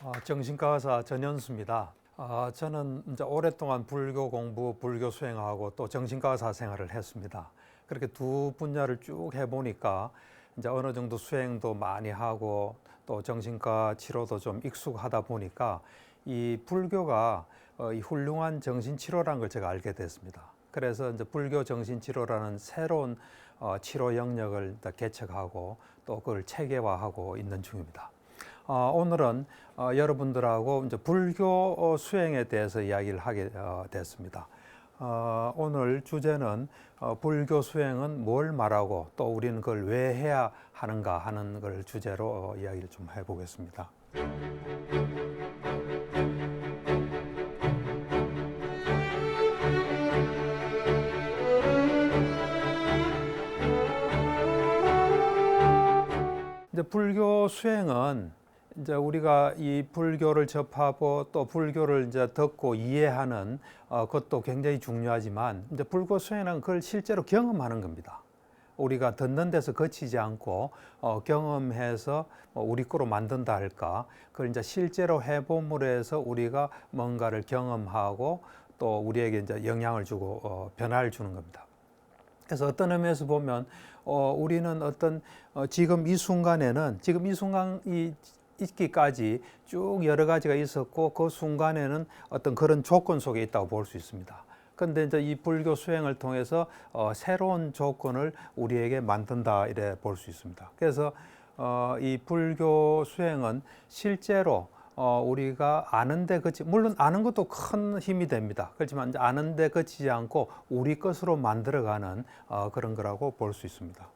어, 정신과 의사 전현수입니다. 어, 저는 이제 오랫동안 불교 공부, 불교 수행하고 또 정신과 의사 생활을 했습니다. 그렇게 두 분야를 쭉 해보니까 이제 어느 정도 수행도 많이 하고 또 정신과 치료도 좀 익숙하다 보니까 이 불교가 어, 이 훌륭한 정신치료라는 걸 제가 알게 됐습니다. 그래서 이제 불교 정신치료라는 새로운 어, 치료 영역을 개척하고 또 그걸 체계화하고 있는 중입니다. 어, 오늘은 어, 여러분들하고 이제 불교 어, 수행에 대해서 이야기를 하게 어, 됐습니다. 어, 오늘 주제는 어, 불교 수행은 뭘 말하고 또 우리는 그걸 왜 해야 하는가 하는 걸 주제로 어, 이야기를 좀 해보겠습니다. 불교 수행은 이제 우리가 이 불교를 접하고 또 불교를 이제 듣고 이해하는 어, 것도 굉장히 중요하지만 이제 불교 수행은 그걸 실제로 경험하는 겁니다. 우리가 듣는 데서 그치지 않고 어, 경험해서 뭐 우리 거로 만든다 할까 그걸 이제 실제로 해서 우리가 뭔가를 경험하고 또 우리에게 이제 영향을 주고 어, 변화를 주는 겁니다. 그래서 어떤 의미에서 보면 어, 우리는 어떤 어, 지금 이 순간에는 지금 이 순간 이 있기까지 쭉 여러 가지가 있었고 그 순간에는 어떤 그런 조건 속에 있다고 볼 수 있습니다. 그런데 이제 이 불교 수행을 통해서 어, 새로운 조건을 우리에게 만든다 이래 볼 수 있습니다. 그래서 어, 이 불교 수행은 실제로 어, 우리가 아는데 그치 물론 아는 것도 큰 힘이 됩니다. 그렇지만 아는데 그치지 않고 우리 것으로 만들어가는 어, 그런 거라고 볼 수 있습니다.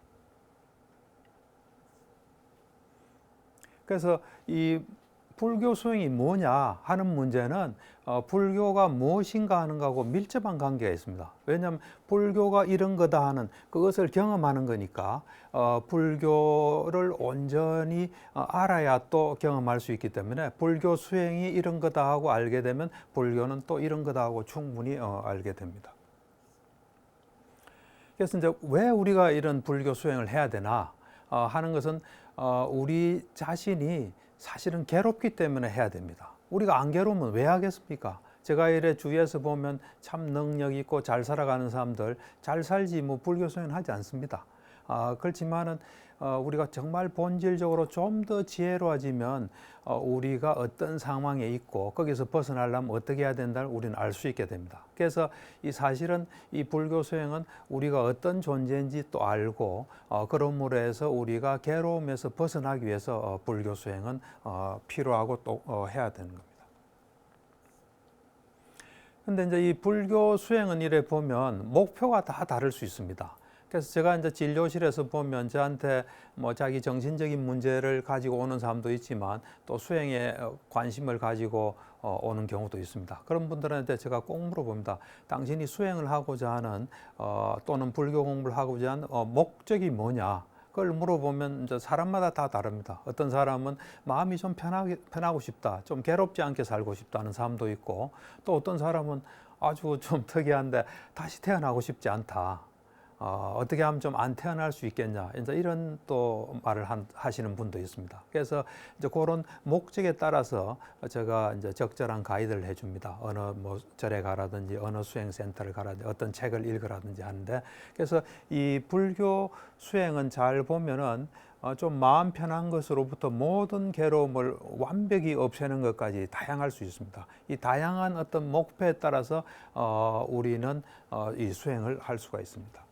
그래서 이 불교 수행이 뭐냐 하는 문제는 어, 불교가 무엇인가 하는 거하고 밀접한 관계가 있습니다. 왜냐하면 불교가 이런 거다 하는 그것을 경험하는 거니까 어, 불교를 온전히 어, 알아야 또 경험할 수 있기 때문에 불교 수행이 이런 거다 하고 알게 되면 불교는 또 이런 거다 하고 충분히 어, 알게 됩니다. 그래서 이제 왜 우리가 이런 불교 수행을 해야 되나 어, 하는 것은 어, 우리 자신이 사실은 괴롭기 때문에 해야 됩니다. 우리가 안 괴로우면 왜 하겠습니까? 제가 이래 주위에서 보면 참 능력 있고 잘 살아가는 사람들 잘 살지 뭐 불교 수행은 하지 않습니다. 아, 그렇지만은 어, 우리가 정말 본질적으로 좀 더 지혜로워지면 어, 우리가 어떤 상황에 있고 거기서 벗어나려면 어떻게 해야 된다를 우리는 알 수 있게 됩니다. 그래서 이 사실은 이 불교 수행은 우리가 어떤 존재인지 또 알고 어, 그러므로 해서 우리가 괴로움에서 벗어나기 위해서 어, 불교 수행은 어, 필요하고 또 어, 해야 되는 겁니다. 근데 이제 이 불교 수행은 이래 보면 목표가 다 다를 수 있습니다. 그래서 제가 이제 진료실에서 보면 저한테 뭐 자기 정신적인 문제를 가지고 오는 사람도 있지만 또 수행에 어, 관심을 가지고 어, 오는 경우도 있습니다. 그런 분들한테 제가 꼭 물어봅니다. 당신이 수행을 하고자 하는 어, 또는 불교 공부를 하고자 하는 어, 목적이 뭐냐? 그걸 물어보면 이제 사람마다 다 다릅니다. 어떤 사람은 마음이 좀 편하게, 편하고 싶다, 좀 괴롭지 않게 살고 싶다는 사람도 있고, 또 어떤 사람은 아주 좀 특이한데 다시 태어나고 싶지 않다. 어, 어떻게 하면 좀 안 태어날 수 있겠냐 이제 이런 또 말을 한, 하시는 분도 있습니다. 그래서 이제 그런 목적에 따라서 제가 이제 적절한 가이드를 해줍니다. 어느 뭐 절에 가라든지 어느 수행센터를 가라든지 어떤 책을 읽으라든지 하는데 그래서 이 불교 수행은 잘 보면은 어, 좀 마음 편한 것으로부터 모든 괴로움을 완벽히 없애는 것까지 다양할 수 있습니다. 이 다양한 어떤 목표에 따라서 어, 우리는 어, 이 수행을 할 수가 있습니다.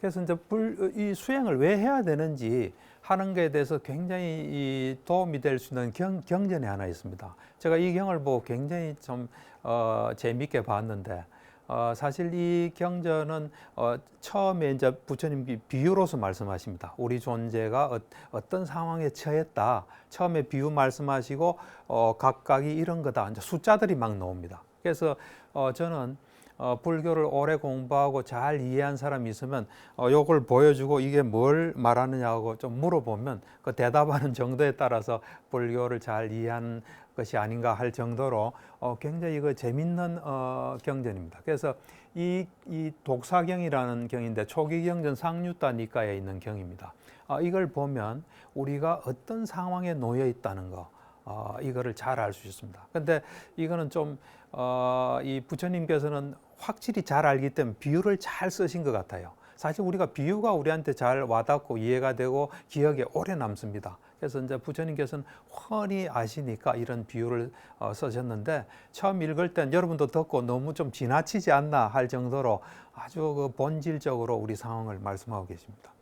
그래서 이제 불, 이 수행을 왜 해야 되는지 하는 것에 대해서 굉장히 이 도움이 될 수 있는 경, 경전이 하나 있습니다. 제가 이 경을 보고 굉장히 좀 어, 재밌게 봤는데 어, 사실 이 경전은 어, 처음에 이제 부처님이 비유로서 말씀하십니다. 우리 존재가 어, 떤 상황에 처했다. 처음에 비유 말씀하시고 어, 각각이 이런 거다. 이제 숫자들이 막 나옵니다. 그래서 어, 저는 어, 불교를 오래 공부하고 잘 이해한 사람이 있으면 어, 요걸 보여주고 이게 뭘 말하느냐고 좀 물어보면 그 대답하는 정도에 따라서 불교를 잘 이해한 것이 아닌가 할 정도로 어, 굉장히 그 재밌는 어, 경전입니다. 그래서 이, 이 독사경이라는 경인데 초기 경전 상류다 니까에 있는 경입니다. 어, 이걸 보면 우리가 어떤 상황에 놓여 있다는 거 어, 이거를 잘 알 수 있습니다. 근데 이거는 좀, 어, 이 부처님께서는 확실히 잘 알기 때문에 비유를 잘 쓰신 것 같아요. 사실 우리가 비유가 우리한테 잘 와닿고 이해가 되고 기억에 오래 남습니다. 그래서 이제 부처님께서는 훤히 아시니까 이런 비유를 어, 쓰셨는데 처음 읽을 땐 여러분도 듣고 너무 좀 지나치지 않나 할 정도로 아주 그 본질적으로 우리 상황을 말씀하고 계십니다.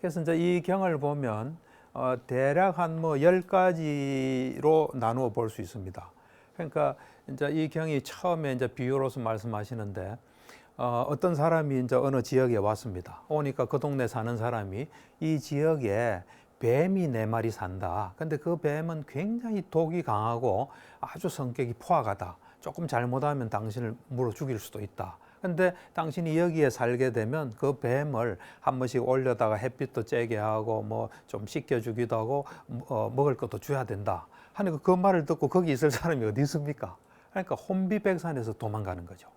그래서 이제 이 경을 보면 어, 대략 한 뭐 열 가지로 나누어 볼 수 있습니다. 그러니까 이제 이 경이 처음에 이제 비유로서 말씀하시는데 어, 어떤 사람이 이제 어느 지역에 왔습니다. 오니까 그 동네 사는 사람이 이 지역에 뱀이 네 마리 산다. 근데 그 뱀은 굉장히 독이 강하고 아주 성격이 포악하다. 조금 잘못하면 당신을 물어 죽일 수도 있다. 근데 당신이 여기에 살게 되면 그 뱀을 한 번씩 올려다가 햇빛도 쬐게 하고 뭐 좀 씻겨주기도 하고 어, 먹을 것도 줘야 된다. 하니까 그 말을 듣고 거기 있을 사람이 어디 있습니까? 그러니까 혼비백산에서 도망가는 거죠.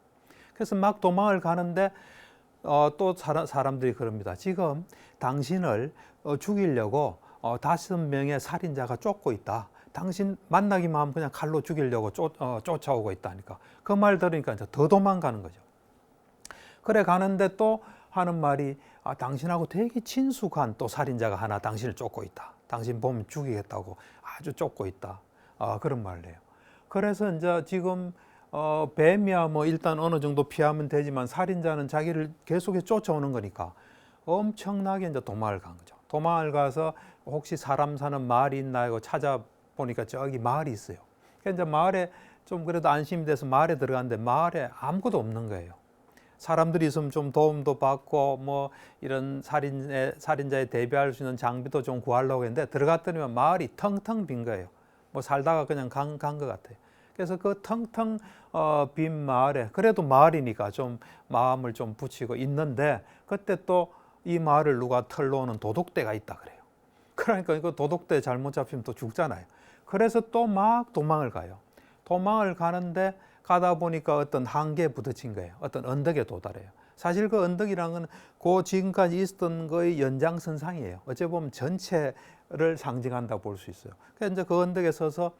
그래서 막 도망을 가는데 어, 또 사람, 사람들이 그럽니다. 지금 당신을 어, 죽이려고 어, 다섯 명의 살인자가 쫓고 있다. 당신 만나기만 하면 그냥 칼로 죽이려고 쫓, 어, 쫓아오고 있다니까. 그 말 들으니까 이제 더 도망가는 거죠. 그래 가는데 또 하는 말이 아, 당신하고 되게 친숙한 또 살인자가 하나 당신을 쫓고 있다. 당신 보면 죽이겠다고 아주 쫓고 있다. 아, 그런 말을 해요. 그래서 이제 지금 어, 뱀이야 뭐 일단 어느 정도 피하면 되지만 살인자는 자기를 계속해서 쫓아오는 거니까 엄청나게 이제 도망을 간 거죠. 도망을 가서 혹시 사람 사는 마을이 있나 하고 찾아보니까 저기 마을이 있어요. 그래서 이제 마을에 좀 그래도 안심이 돼서 마을에 들어갔는데 마을에 아무것도 없는 거예요. 사람들이 있으면 좀 도움도 받고 뭐 이런 살인의 살인자에 대비할 수 있는 장비도 좀 구하려고 했는데 들어갔더니 마을이 텅텅 빈 거예요. 뭐 살다가 그냥 간 간 것 같아요. 그래서 그 텅텅 어, 빈 마을에 그래도 마을이니까 좀 마음을 좀 붙이고 있는데 그때 또 이 마을을 누가 털러오는 도둑대가 있다 그래요. 그러니까 이거 도둑대 잘못 잡히면 또 죽잖아요. 그래서 또 막 도망을 가요. 도망을 가는데 가다 보니까 어떤 한계에 부딪힌 거예요. 어떤 언덕에 도달해요. 사실 그 언덕이란 건 그 지금까지 있었던 거의 연장선상이에요. 어째 보면 전체를 상징한다 볼 수 있어요. 그래서 이제 그 언덕에 서서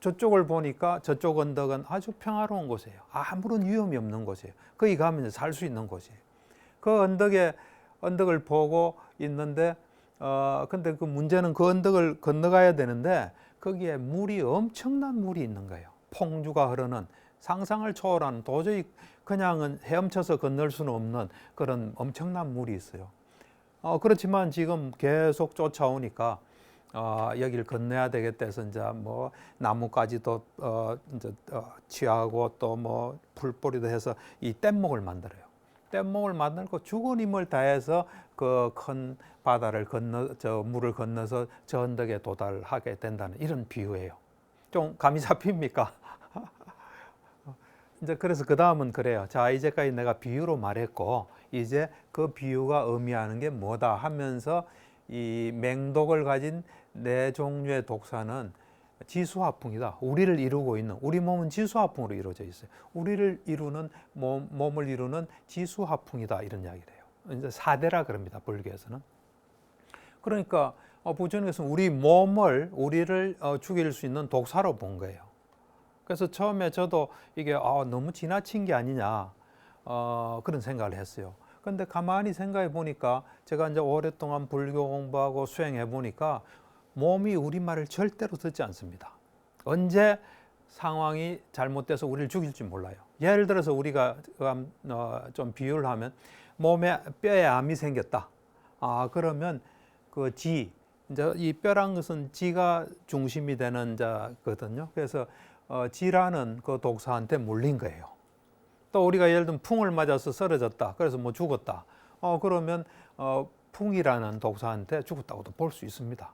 저쪽을 보니까 저쪽 언덕은 아주 평화로운 곳이에요. 아무런 위험이 없는 곳이에요. 거기 가면 살 수 있는 곳이에요. 그 언덕에 언덕을 보고 있는데 어 근데 그 문제는 그 언덕을 건너가야 되는데 거기에 물이 엄청난 물이 있는 거예요. 폭주가 흐르는 상상을 초월하는 도저히 그냥은 헤엄쳐서 건널 수는 없는 그런 엄청난 물이 있어요. 어 그렇지만 지금 계속 쫓아오니까 어, 여기를 건너야 되겠다 해서 이제 뭐 나무까지도 어, 이제 어, 취하고 또 뭐 풀뿌리도 해서 이 뗏목을 만들어요. 뗏목을 만들고 죽은 힘을 다해서 그 큰 바다를 건너 저 물을 건너서 저 언덕에 도달하게 된다는 이런 비유예요. 좀 감이 잡힙니까? 이제 그래서 그 다음은 그래요. 자 이제까지 내가 비유로 말했고 이제 그 비유가 의미하는 게 뭐다 하면서 이 맹독을 가진 네 종류의 독사는 지수화풍이다. 우리를 이루고 있는 우리 몸은 지수화풍으로 이루어져 있어요. 우리를 이루는 몸, 몸을 이루는 지수화풍이다 이런 이야기를 해요. 이제 사대라 그럽니다. 불교에서는. 그러니까 어, 부처님께서는 우리 몸을 우리를 어, 죽일 수 있는 독사로 본 거예요. 그래서 처음에 저도 이게 아, 너무 지나친 게 아니냐 어, 그런 생각을 했어요. 근데 가만히 생각해 보니까 제가 이제 오랫동안 불교 공부하고 수행해 보니까 몸이 우리 말을 절대로 듣지 않습니다. 언제 상황이 잘못돼서 우리를 죽일지 몰라요. 예를 들어서 우리가 어, 좀 비유를 하면 몸에 뼈에 암이 생겼다. 아 그러면 그 지, 이제 이 뼈란 것은 지가 중심이 되는 자거든요. 그래서 어, 지라는 그 독사한테 물린 거예요. 또 우리가 예를 들면 풍을 맞아서 쓰러졌다. 그래서 뭐 죽었다. 어 그러면 어 풍이라는 독사한테 죽었다고도 볼 수 있습니다.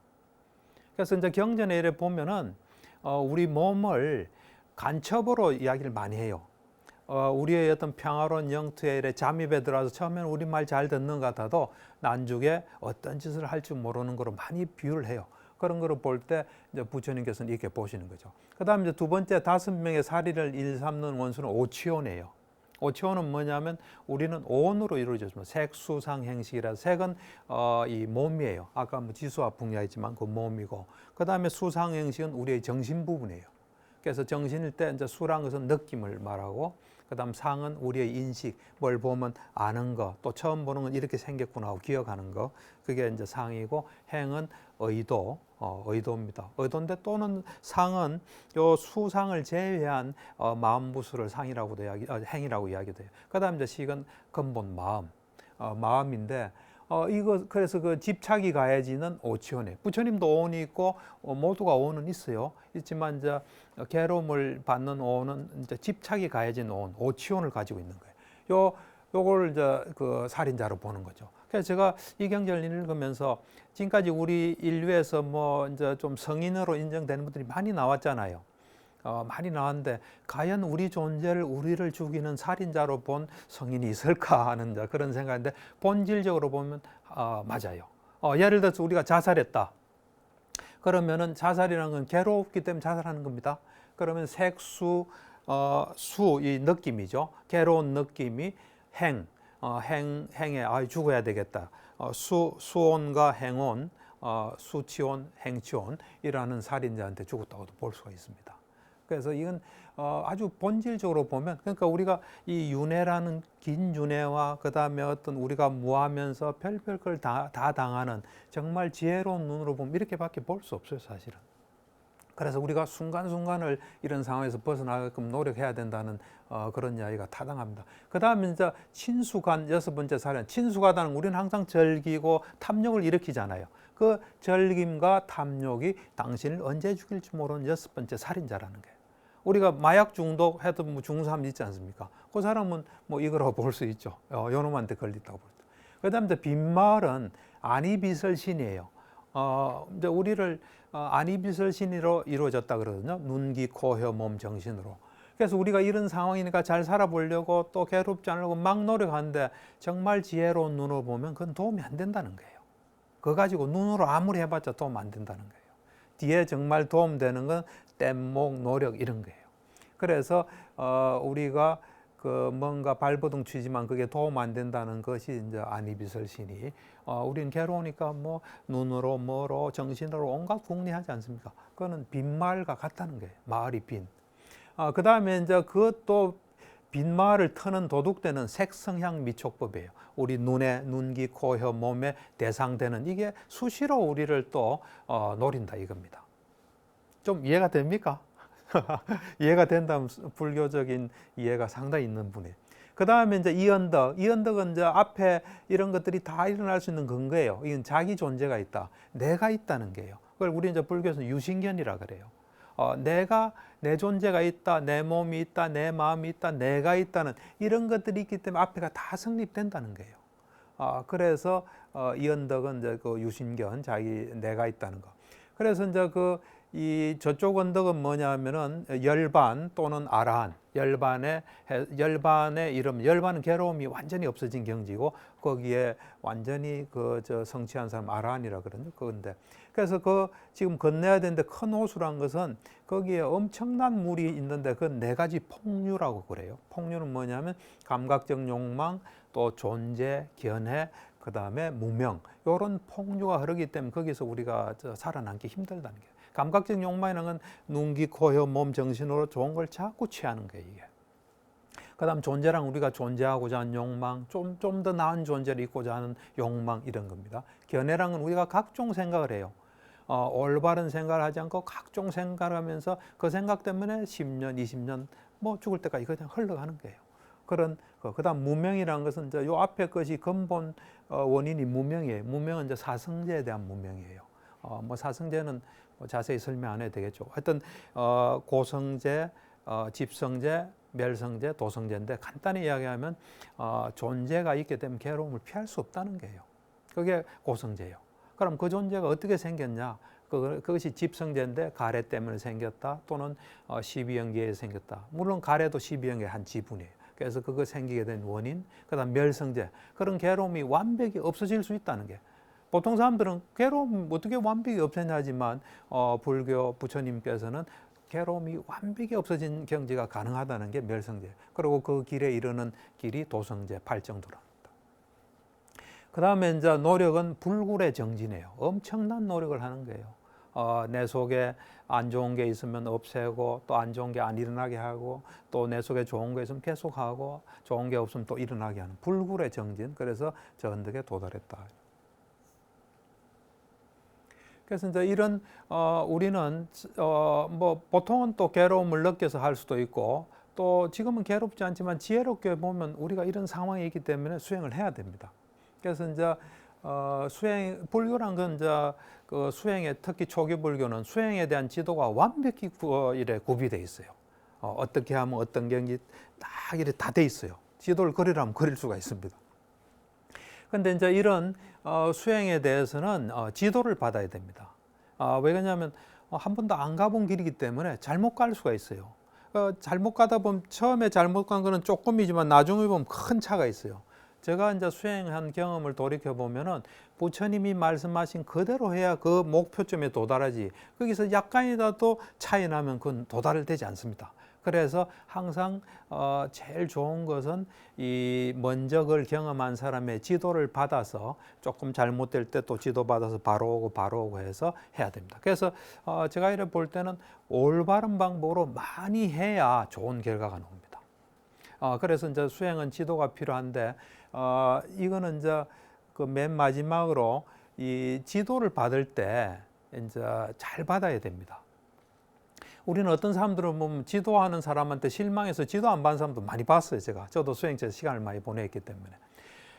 그래서 이제 경전에 이래 보면은 어 우리 몸을 간첩으로 이야기를 많이 해요. 어, 우리의 어떤 평화로운 영토에 이래 잠입에 들어와서 처음에는 우리 말 잘 듣는 것 같아도 난중에 어떤 짓을 할 줄 모르는 거로 많이 비유를 해요. 그런 거를 볼 때 부처님께서는 이렇게 보시는 거죠. 그다음 이제 두 번째 다섯 명의 사리를 일삼는 원수는 오치온이에요. 오치온은 뭐냐면 우리는 오온으로 이루어졌습니다. 색수상 행식이라 색은 어, 이 몸이에요. 아까 뭐 지수와 풍야있지만 그 몸이고 그다음에 수상 행식은 우리의 정신 부분이에요. 그래서 정신일 때 이제 수란 것은 느낌을 말하고 그다음 상은 우리의 인식, 뭘 보면 아는 거, 또 처음 보는 건 이렇게 생겼구나 하고 기억하는 거, 그게 이제 상이고 행은 의도, 어, 의도입니다. 의도인데 또는 상은 요 수상을 제외한 어, 마음 부수를 상이라고도 이야기, 어, 행이라고 이야기돼요. 그다음 이제 식은 근본 마음, 어, 마음인데 어, 이거 그래서 그 집착이 가해지는 오치원에 부처님도 오온이 있고 어, 모두가 오온은 있어요. 있지만 이제 괴로움을 받는 오온은 이제 집착이 가해진 오온, 오치원을 가지고 있는 거예요. 요 요걸 이제 그 살인자로 보는 거죠. 그래서 제가 이 경전을 읽으면서 지금까지 우리 인류에서 뭐 이제 좀 성인으로 인정되는 분들이 많이 나왔잖아요. 어, 많이 나왔는데 과연 우리 존재를 우리를 죽이는 살인자로 본 성인이 있을까 하는 그런 생각인데 본질적으로 보면 어, 맞아요. 어, 예를 들어서 우리가 자살했다. 그러면은 자살이라는 건 괴롭기 때문에 자살하는 겁니다. 그러면 색수, 어, 수, 이 느낌이죠. 괴로운 느낌이 행, 어, 행, 행에, 아, 죽어야 되겠다. 어, 수, 수온과 행온, 어, 수치온, 행치온이라는 살인자한테 죽었다고도 볼 수가 있습니다. 그래서 이건 어, 아주 본질적으로 보면 그러니까 우리가 이 윤회라는 긴 윤회와 그 다음에 어떤 우리가 무하면서 별별 걸다 다 당하는 정말 지혜로운 눈으로 보면 이렇게밖에 볼 수 없어요 사실은. 그래서 우리가 순간순간을 이런 상황에서 벗어나게끔 노력해야 된다는 어, 그런 이야기가 타당합니다. 그 다음에 이제 친수간 여섯 번째 사례는 친수가다는 우리는 항상 절기고 탐욕을 일으키잖아요. 그 절김과 탐욕이 당신을 언제 죽일지 모르는 여섯 번째 살인자라는 거예요. 우리가 마약 중독 해도 뭐 사람 있지 않습니까? 그 사람은 뭐 이거라고 볼 수 있죠. 어, 요놈한테 걸렸다고 볼 때. 그 다음에 빈말은 아니비설 신이에요. 어, 이제 우리를 어, 아니비설 신으로 이루어졌다 그러거든요. 눈, 귀, 코, 혀, 몸, 정신으로. 그래서 우리가 이런 상황이니까 잘 살아보려고 또 괴롭지 않으려고 막 노력하는데 정말 지혜로운 눈으로 보면 그건 도움이 안 된다는 거예요. 그거 가지고 눈으로 아무리 해봤자 도움 안 된다는 거예요. 뒤에 정말 도움되는 건 뗏목, 노력 이런 거예요. 그래서 어, 우리가 그 뭔가 발버둥 치지만 그게 도움 안 된다는 것이 이제 아니비설신이 어, 우리는 괴로우니까 뭐 눈으로 뭐로 정신으로 온갖 궁리하지 않습니까? 그거는 빈말과 같다는 거예요. 마을이 빈. 어, 그 다음에 이제 그것도 빈말을 터는 도둑되는 색성향 미촉법이에요. 우리 눈에 눈기, 코, 혀, 몸에 대상되는 이게 수시로 우리를 또 어, 노린다 이겁니다. 좀 이해가 됩니까? 이해가 된다면 불교적인 이해가 상당히 있는 분이에요. 그 다음에 이제 이언덕, 이언덕은 이제 앞에 이런 것들이 다 일어날 수 있는 근거예요. 이건 자기 존재가 있다, 내가 있다는 게요. 그걸 우리 이제 불교에서 유신견이라 그래요. 어, 내가 내 존재가 있다, 내 몸이 있다, 내 마음이 있다, 내가 있다는 이런 것들이 있기 때문에 앞에가 다 성립된다는 거예요. 어, 그래서 어, 이언덕은 이제 그 유신견, 자기 내가 있다는 거. 그래서 이제 그 이 저쪽 언덕은 뭐냐면은 열반 또는 아라한. 열반의 열반의 이름 열반은 괴로움이 완전히 없어진 경지고 거기에 완전히 그 저 성취한 사람 아라한이라 그러죠 그건데. 그래서 그 지금 건너야 되는데 큰 호수란 것은 거기에 엄청난 물이 있는데 그건 네 가지 폭류라고 그래요. 폭류는 뭐냐면 감각적 욕망 또 존재 견해 그 다음에 무명. 이런 폭류가 흐르기 때문에 거기서 우리가 살아남기 힘들다는 게. 감각적 욕망이라는 건 눈기, 코, 혀, 몸, 정신으로 좋은 걸 자꾸 취하는 거예요, 이게. 그 다음 존재랑 우리가 존재하고자 하는 욕망, 좀, 좀 더 나은 존재를 잊고자 하는 욕망, 이런 겁니다. 견해랑은 우리가 각종 생각을 해요. 어, 올바른 생각을 하지 않고 각종 생각을 하면서 그 생각 때문에 10년, 20년, 뭐 죽을 때까지 그냥 흘러가는 거예요. 그런, 그, 그 다음 무명이라는 것은 이제 요 앞에 것이 근본 어, 원인이 무명이에요. 무명은 이제 사성제에 대한 무명이에요. 어, 뭐 사성제는 뭐 자세히 설명 안 해도 되겠죠. 하여튼 어, 고성제, 어, 집성제, 멸성제, 도성제인데 간단히 이야기하면 어, 존재가 있게 되면 괴로움을 피할 수 없다는 거예요. 그게 고성제예요. 그럼 그 존재가 어떻게 생겼냐? 그 그, 그것이 집성제인데 가래 때문에 생겼다 또는 어, 12연계에 생겼다. 물론 가래도 12연계 한 지분이에요. 그래서 그거 생기게 된 원인, 그다음 멸성제 그런 괴로움이 완벽히 없어질 수 있다는 게 보통 사람들은 괴로움 어떻게 완벽히 없애냐 하지만 어, 불교 부처님께서는 괴로움이 완벽히 없어진 경지가 가능하다는 게 멸성제. 그리고 그 길에 이르는 길이 도성제, 팔정도랍니다. 그 다음에 이제 노력은 불굴의 정진이에요. 엄청난 노력을 하는 거예요. 어, 내 속에 안 좋은 게 있으면 없애고 또 안 좋은 게 안 일어나게 하고 또 내 속에 좋은 게 있으면 계속 하고 좋은 게 없으면 또 일어나게 하는 불굴의 정진. 그래서 저 언덕에 도달했다. 그래서 이제 이런 어, 우리는 어, 뭐 보통은 또 괴로움을 느껴서 할 수도 있고 또 지금은 괴롭지 않지만 지혜롭게 보면 우리가 이런 상황이 있기 때문에 수행을 해야 됩니다. 그래서 이제 어, 수행 불교란 건 이제 그 수행에 특히 초기 불교는 수행에 대한 지도가 완벽히 구, 어, 이래 구비돼 있어요. 어, 어떻게 하면 어떤 경지 딱 이래 다 돼 있어요. 지도를 그리라면 그릴 수가 있습니다. 근데 이제 이런 어, 수행에 대해서는 어, 지도를 받아야 됩니다. 아, 왜 그러냐면 어, 한 번도 안 가본 길이기 때문에 잘못 갈 수가 있어요. 어, 잘못 가다 보면 처음에 잘못 간 거는 조금이지만 나중에 보면 큰 차가 있어요. 제가 이제 수행한 경험을 돌이켜 보면은 부처님이 말씀하신 그대로 해야 그 목표점에 도달하지. 거기서 약간이라도 차이 나면 그건 도달되지 않습니다. 그래서 항상 어, 제일 좋은 것은 이 먼저 그걸 경험한 사람의 지도를 받아서 조금 잘못될 때 또 지도 받아서 바로 오고 바로 오고 해서 해야 됩니다. 그래서 어, 제가 이래 볼 때는 올바른 방법으로 많이 해야 좋은 결과가 나옵니다. 어, 그래서 이제 수행은 지도가 필요한데 어, 이거는 이제 그 맨 마지막으로 이 지도를 받을 때 이제 잘 받아야 됩니다. 우리는 어떤 사람들은 보면 지도하는 사람한테 실망해서 지도 안 받는 사람도 많이 봤어요. 제가 저도 수행체 시간을 많이 보냈기 때문에.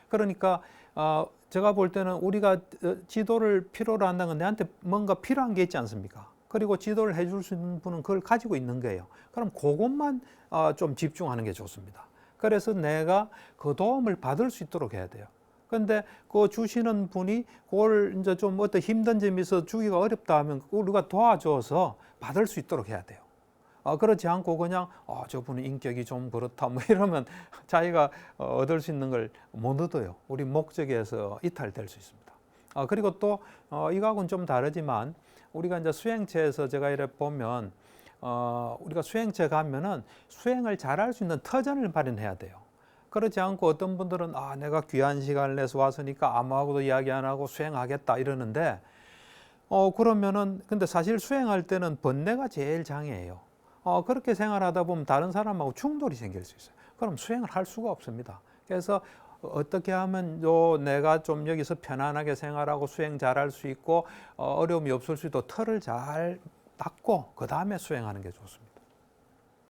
그러니까 어, 제가 볼 때는 우리가 어, 지도를 필요로 한다는 건 내한테 뭔가 필요한 게 있지 않습니까? 그리고 지도를 해줄 수 있는 분은 그걸 가지고 있는 거예요. 그럼 그것만 어, 좀 집중하는 게 좋습니다. 그래서 내가 그 도움을 받을 수 있도록 해야 돼요. 근데 그 주시는 분이 그걸 이제 좀 어떤 힘든 점이 있어 주기가 어렵다 하면 우리가 도와줘서 받을 수 있도록 해야 돼요. 아, 그렇지 않고 그냥 어, 저분은 인격이 좀 그렇다 뭐 이러면 자기가 어, 얻을 수 있는 걸 못 얻어요. 우리 목적에서 이탈될 수 있습니다. 아, 그리고 또 어, 이거하고는 좀 다르지만 우리가 이제 수행체에서 제가 이래 보면 어, 우리가 수행체 가면은 수행을 잘할 수 있는 터전을 마련해야 돼요. 그렇지 않고 어떤 분들은 아 내가 귀한 시간을 내서 왔으니까 아무하고도 이야기 안 하고 수행하겠다 이러는데 어 그러면은 근데 사실 수행할 때는 번뇌가 제일 장애예요. 어 그렇게 생활하다 보면 다른 사람하고 충돌이 생길 수 있어요. 그럼 수행을 할 수가 없습니다. 그래서 어떻게 하면 요 내가 좀 여기서 편안하게 생활하고 수행 잘할 수 있고 어, 어려움이 없을 수 있도록 틀을 잘 닦고 그 다음에 수행하는 게 좋습니다.